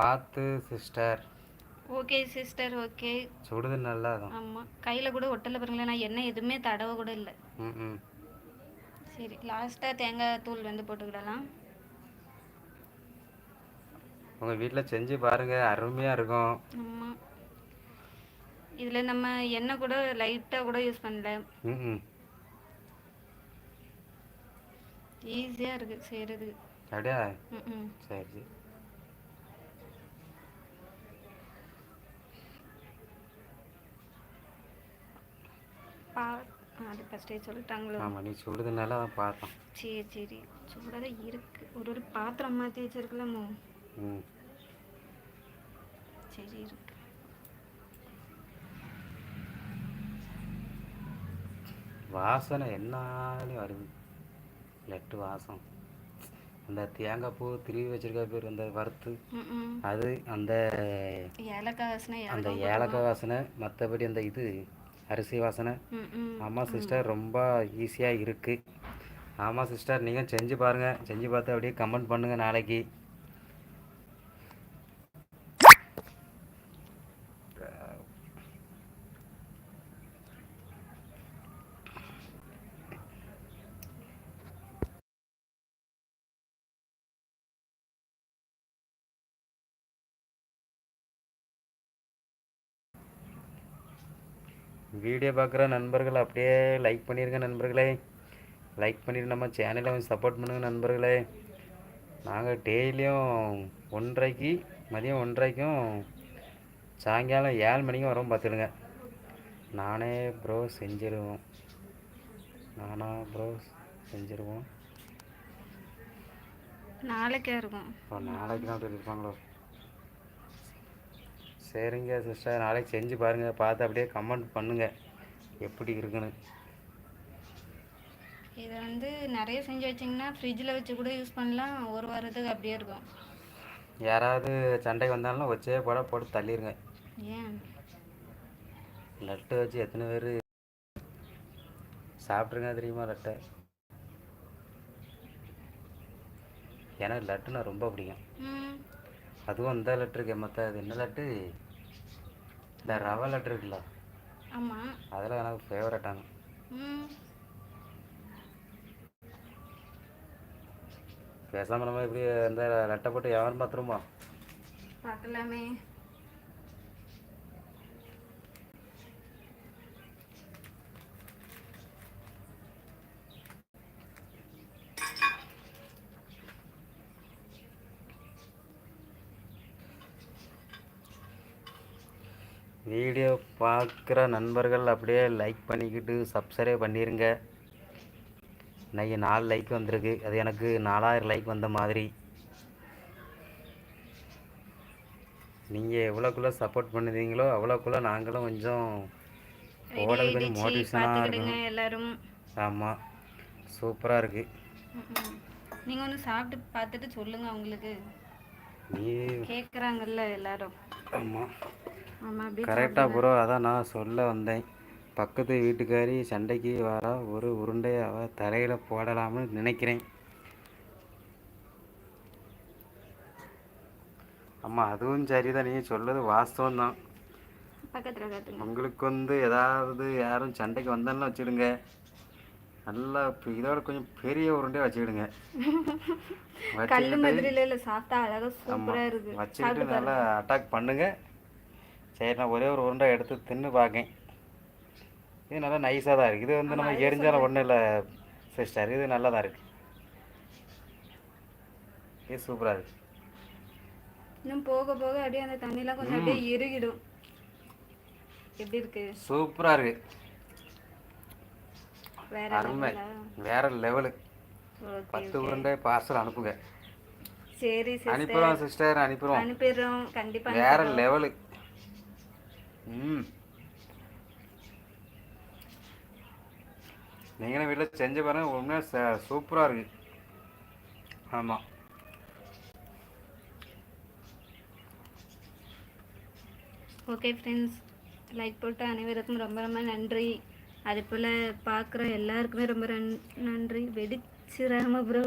பார்த்து sister okay sister okay. சுடுது நல்லா தான். ஆமாம் கையில் கூட ஒட்டலை பாருங்களேன். நான் எண்ணெய் எதுவுமே தடவை கூட இல்லை. ம் சரி லாஸ்ட்டாக தேங்காய் தூள் வந்து போட்டுக்கிடலாம். உங்கள் வீட்டில் செஞ்சு பாருங்கள் அருமையாக இருக்கும். ஆமாம் இதில் நம்ம எண்ணெய் கூட லைட்டாக கூட யூஸ் பண்ணல. ஈஸியாக இருக்குது செய்கிறதுக்கு அப்படியா? ம் சரி சரி. பா அது ஃபஸ்ட்டே சொல்லிட்டாங்களோ? ஆமாம் நீ சுடுதுனால தான் பார்த்தோம் சரி சரி. சூடாக தான் இருக்கு. ஒரு ஒரு பாத்திரம் மாற்றி வச்சிருக்கலாமோ ம்? சரி இருக்கு. வாசனை என்னாலும் வருது. லெட்டு வாசம். அந்த தேங்காய் பூ திருவி வச்சிருக்க பேர் அந்த வறுத்து. அது அந்த ஏலக்காய் வாசனை அந்த ஏலக்காய் வாசனை மற்றபடி அந்த இது அரிசி வாசனை. ஆமாம் சிஸ்டர் ரொம்ப ஈஸியாக இருக்குது ஆமாம் சிஸ்டர் நீங்கள் செஞ்சு பாருங்கள் செஞ்சு பார்த்து அப்படியே கமெண்ட் பண்ணுங்கள் நாளைக்கு. வீடியோ பார்க்குற நண்பர்கள் அப்படியே லைக் பண்ணிடுங்க நண்பர்களே. லைக் பண்ணிட்டு நம்ம சேனலை கொஞ்சம் சப்போர்ட் பண்ணுங்கள் நண்பர்களே. நாங்கள் டெய்லியும் ஒன்றரைக்கு மதியம் ஒன்றரைக்கும் சாயங்காலம் ஏழு மணிக்கும் வரோம் பார்த்துடுங்க நானே ப்ரோ செஞ்சிருவோம். நானா ப்ரோ செஞ்சிருவோம். நாளைக்கே இருக்கும் நாளைக்கு தான் இருப்பாங்களோ சரிங்க சிஸ்டர் நாளைக்கு செஞ்சு பாருங்கள் பார்த்து அப்படியே கமெண்ட் பண்ணுங்கள் எப்படி இருக்குன்னு. இதை வந்து நிறைய செஞ்சு வச்சிங்கன்னா ஃப்ரிட்ஜில் வச்சு கூட யூஸ் பண்ணலாம். ஒரு வாரத்துக்கு அப்படியே இருக்கும். யாராவது சண்டைக்கு வந்தாலும் வச்சே போட போட்டு தள்ளிடுங்க ஏன்? லட்டு வச்சு எத்தனை பேர் சாப்பிட்ருங்க தெரியுமா லட்டை? எனக்கு லட்டுனா ரொம்ப பிடிக்கும். அதுவும் இந்த லட்டு இருக்கு மற்ற அது என்ன லட்டு? இந்த ரவை லட்டு இருக்குல்ல ஆமாம் அதெல்லாம் எனக்கு ஃபேவரட்டான பேசாமல் நம்ம இப்படி இந்த லட்டை போட்டு எவன் பார்த்துருமா பார்க்கலாமே வீடியோ பார்க்குற நண்பர்கள் அப்படியே லைக் பண்ணிக்கிட்டு சப்ஸ்கிரைப் பண்ணிடுங்க இன்னைக்கு நாலு லைக் வந்திருக்கு. அது எனக்கு நாலாயிரம் லைக் வந்த மாதிரி. நீங்கள் எவ்வளோக்குள்ளே சப்போர்ட் பண்ணுறீங்களோ அவ்வளோக்குள்ளே நாங்களும் கொஞ்சம் போடுறது கொஞ்சம் மோட்டிவேஷனாக இருக்கும் எல்லாரும். ஆமாம் சூப்பராக இருக்குது நீங்கள் ஒன்று சாப்பிட்டு பார்த்துட்டு சொல்லுங்க அவங்களுக்கு. நீ கேட்குறாங்கல்ல எல்லாரும். ஆமாம் கரெக்டாக ப்ரோ அதான் நான் சொல்ல வந்தேன். பக்கத்து வீட்டுக்காரி சண்டைக்கு வரா ஒரு உருண்டை அவ தலையில் போடலாம்னு நினைக்கிறேன். ஆமாம் அதுவும் சரிதான். நீ சொல்றது வாஸ்தவம் தான் உங்களுக்கு வந்து ஏதாவது யாரும் சண்டைக்கு வந்தாலும் வச்சுடுங்க. நல்லா இதோட கொஞ்சம் பெரிய உருண்டையாக வச்சுக்கிடுங்க. வச்சுக்கிட்டு நல்லா அட்டாக் பண்ணுங்க. சரி நான் ஒரே ஒரு உருண்டை எடுத்து தின்னு பார்க்கேன். இது நல்லா நைஸாக தான் இருக்குது இது வந்து நம்ம எரிஞ்சாலும் ஒன்றும் இல்லை சிஸ்டர் இது நல்லா தான் இருக்குது இது சூப்பராக இருக்குது இன்னும் போக போக அப்படியே அந்த தண்ணிலாம் கொஞ்சம் அப்படியே இறுகிடும். எப்படி இருக்கு? சூப்பராக இருக்குது வேற அருமை? வேற லெவலு பத்து உருண்டை பார்சல் அனுப்புங்க. சரி சிஸ்டர் அனுப்பிடுவோம் சிஸ்டர் அனுப்பிடுவோம் அனுப்பிடுறோம். கண்டிப்பா வேற லெவலு நீங்களும் வீட்டில் செஞ்சு பாருங்கள் உண்மையாக சூப்பராக இருக்குது ஆமாம் ஓகே ஃப்ரெண்ட்ஸ் லைக் போட்ட அனைவருக்கும் ரொம்ப ரொம்ப நன்றி. அதே போல் பார்க்குற எல்லாருக்குமே ரொம்ப நன்றி. வெடிச்சிடாம ப்ரோ